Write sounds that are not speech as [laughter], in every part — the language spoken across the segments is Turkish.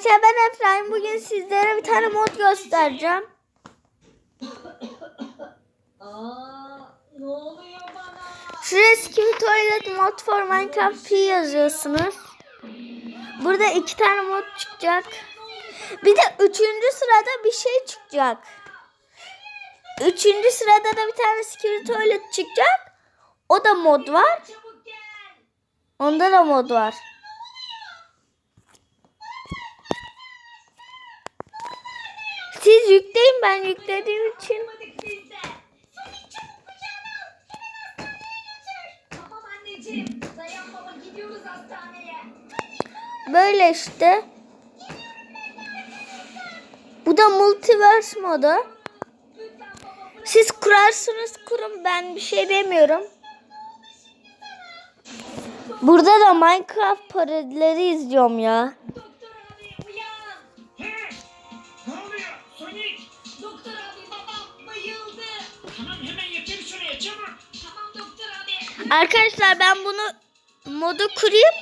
Arkadaşlar ben Efraim. Bugün sizlere bir tane mod göstereceğim. [coughs] Aa, ne oluyor bana? Şuraya Toilet Mod for Minecraft P yazıyorsunuz. Burada iki tane mod çıkacak. Bir de üçüncü sırada bir şey çıkacak. Üçüncü sırada da bir tane Skip Toilet çıkacak. O da mod var. Onda da mod var. Siz yükleyin ben yüklediğim için. Yapmadık biz de. Sonic çabuk kucağına al. Hemen hastaneye götür. Tamam anneciğim. Dayan baba gidiyoruz hastaneye. Böyle işte. Bu da multiverse modu. Siz kurarsınız kurun ben bir şey demiyorum. Burada da Minecraft parodileri izliyorum ya. Arkadaşlar ben bunu modu kurayım.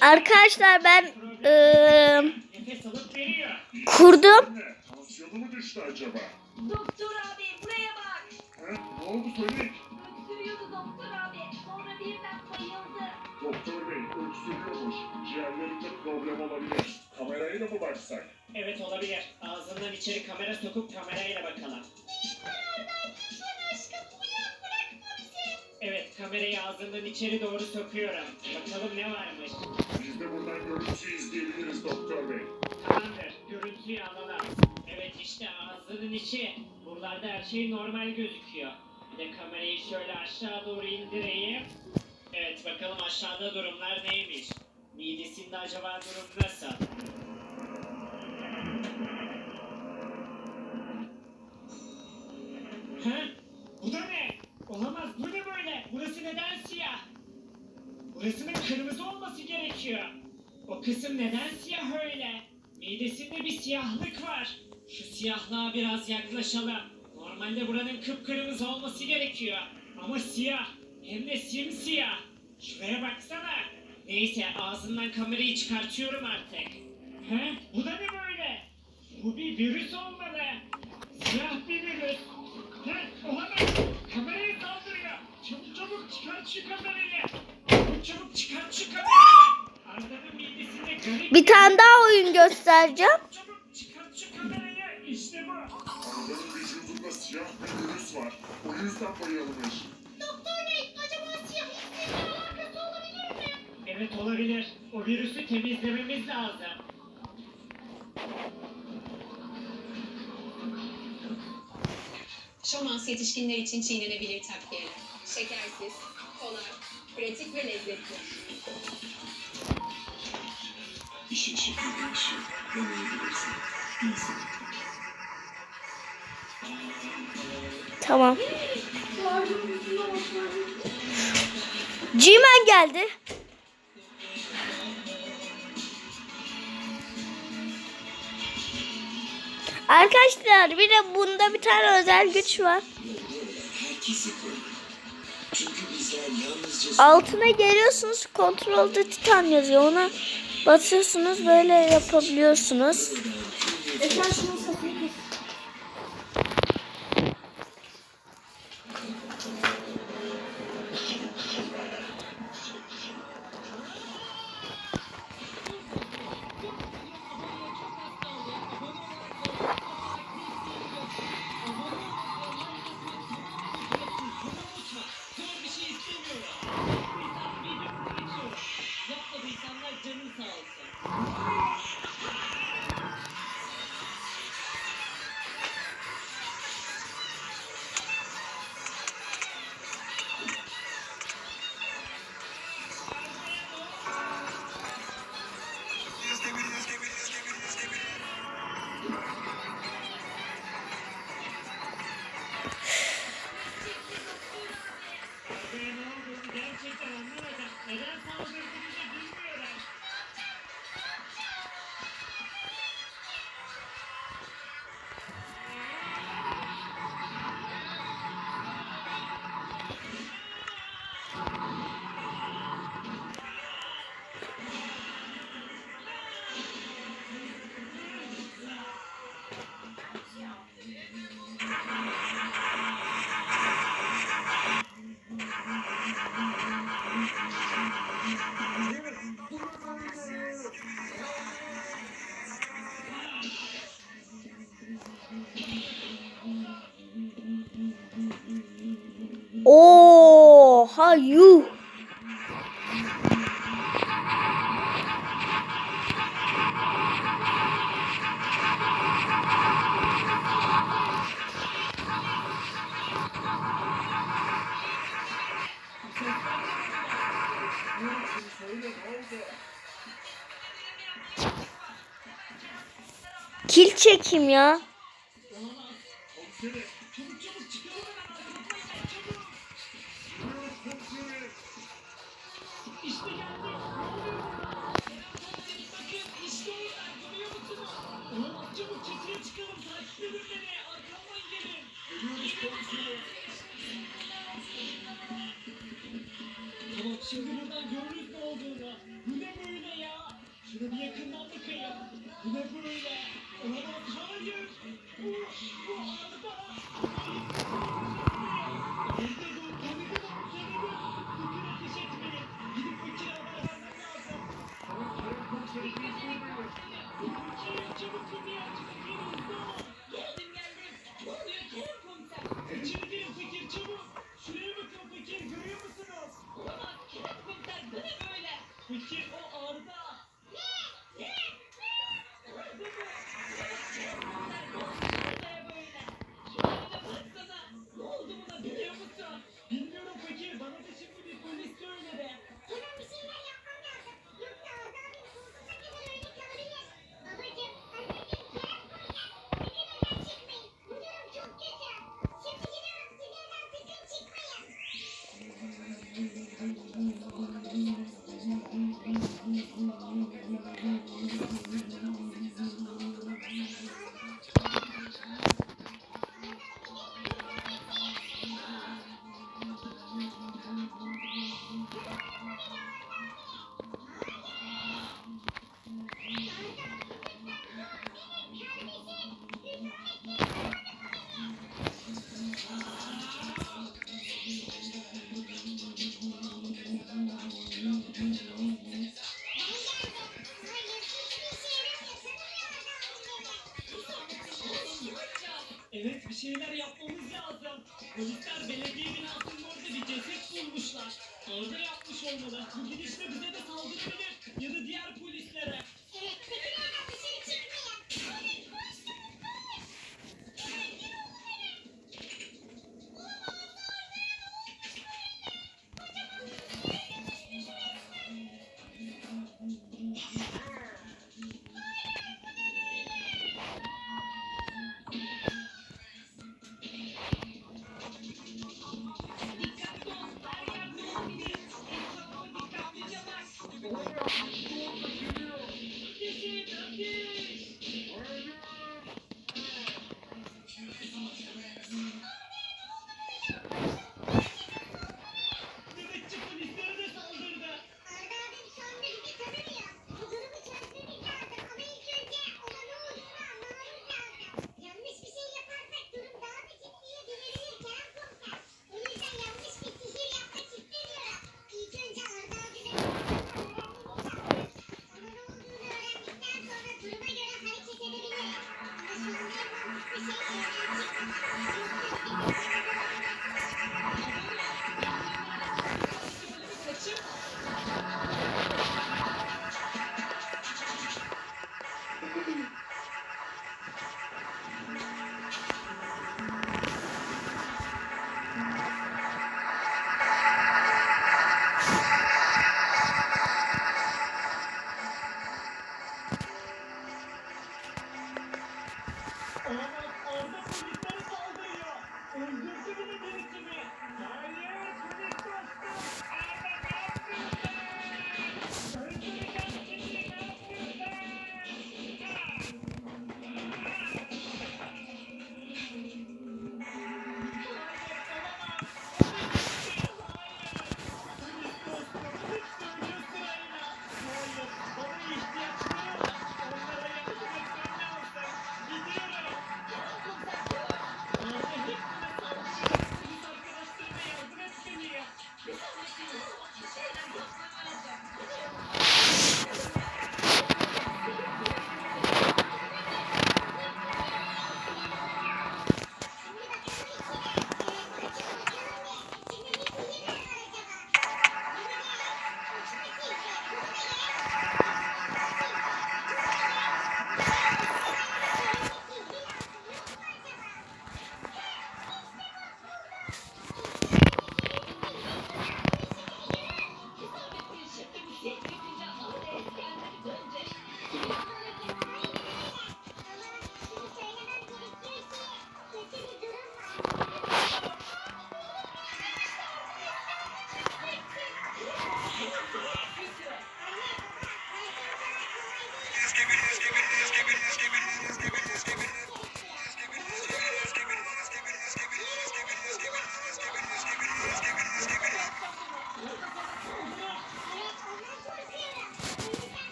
Arkadaşlar ben veriyor. kurdum. Ne? Tansiyonu mu düştü acaba? Doktor abi buraya bak. Ne oldu Sonic? Öksürüyordu doktor abi. Sonra birden bayıldı. Doktor bey öksürüyormuş. Ciğerlerinde problem olabilir. Kamerayla mı baksak? Evet olabilir. Ağzından içeri kamera sokup kamerayla bakalım. Evet kamerayı ağzından içeri doğru sokuyorum. Bakalım ne varmış. Biz de buradan görüntü izleyebiliriz doktor bey. Tamamdır. Görüntüyü alalım. Evet işte ağzının içi. Buralarda her şey normal gözüküyor. Bir de kamerayı şöyle aşağı doğru indireyim. Evet bakalım aşağıda durumlar neymiş? Midesinde acaba durum nasıl? He? Bu da ne? Olamaz bu ne böyle? Neden siyah? Burasının kırmızı olması gerekiyor. O kısım neden siyah öyle? Midesinde bir siyahlık var. Şu siyahlığa biraz yaklaşalım. Normalde buranın kıpkırmızı olması gerekiyor. Ama siyah. Hem de simsiyah. Şuraya baksana. Neyse ağzından kamerayı çıkartıyorum artık. He? Bu da ne böyle? Bu bir virüs olmalı. Siyah bir virüs. He? Olamaz. Kamerayı. Çabuk çabuk çıkart şu kamerayı. Çabuk çabuk çıkart şu kamerayı. Arda'nın midesinde garip Bir tane daha oyun göstereceğim. Çabuk çıkart şu kamerayı. İşte bu. Arda'nın vücudunda siyah bir virüs var. O yüzden bayılmış. Doktor bey acaba siyah hissetle alakası olabilir mi? Evet olabilir. O virüsü temizlememiz lazım. Şomans yetişkinler için çiğnenebilir takviyeler. Şekersiz, kolay, pratik ve lezzetli. İşin şekli değişiyor. Deneyebilirsin. İnsan. Tamam. G-Man geldi. Arkadaşlar bir de bunda bir tane özel güç var. Herkesi Altına geliyorsunuz kontrolde titan yazıyor. Ona basıyorsunuz böyle yapabiliyorsunuz. Arda'ya Oha yuh. Kil çekeyim ya. Yeah. Thank you.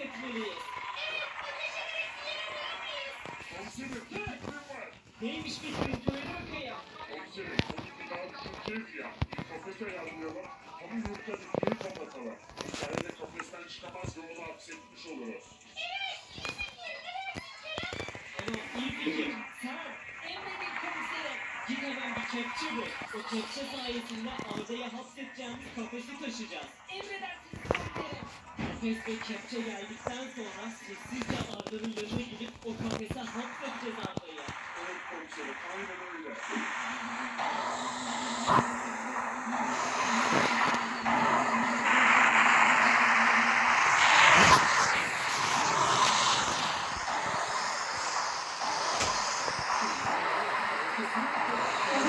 Hapsetmeliyiz. Komiserim, bir fikrim var. Neymiş fikrin söyle bakayım. Komiserim, bunu bir daha düşüneceğiz ya. Bir kafese ayarlayalım. Tam yurtta bir kepçe bul. O kepçe sayesinde Arda'yı hapsedeceğimiz kafesi taşıyacağız. Emredersiniz. Kafes ve kepçe geldikten sonra sessizce Arda'nın yanına gidip o kafese hapsedeceğiz Arda'yı. Evet komiserim, aynen öyle.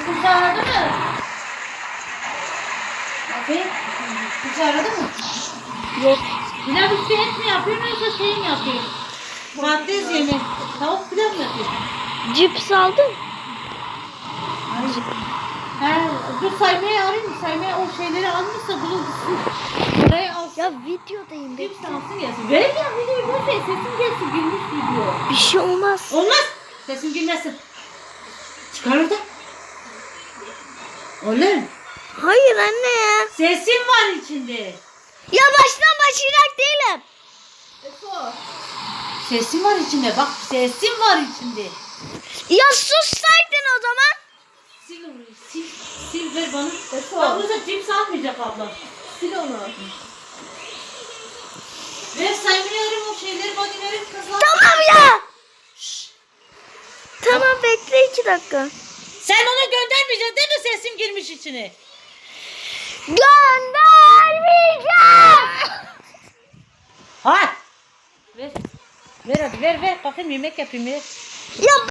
Kimse aradı mı? Aferin. Kimse aradı mı? Yok. Pilav üstü et mi yapıyorsun yoksa şey mi yapıyorsun? Patates yemek. Tavuk pilav mı yapıyorsun? Cips aldın. He, dur saymaya arayayım. Saymaya o şeyleri almışsa bunu gitsin. Oraya al. Ya videodayım. Hepsi alsın gelsin. Ver ya videoyu ver de sesin gelsin. Gülmüş video. Bir şey olmaz. Olmaz. Sesin gülmesin. Çıkar orada. Oğlum. Hayır anne ya. Sesin var içinde. Ya baştan başlayacak değilim. Sesin var içinde. Bak sesin var içinde. Ya sussaydın o zaman. Sil onu. Sil. Sil ver bana. Abla cips almayacak abla. Sil onu. Ver saymıyorum o şeyleri bodyleri kızlar. Tamam ya. Tamam bekle iki dakika. Sen onu göndermeyeceksin değil mi sesim girmiş içine? Göndermeyeceğim. Ha. Ver. Ver hadi ver ver. Bakayım yemek yapayım ver. Ya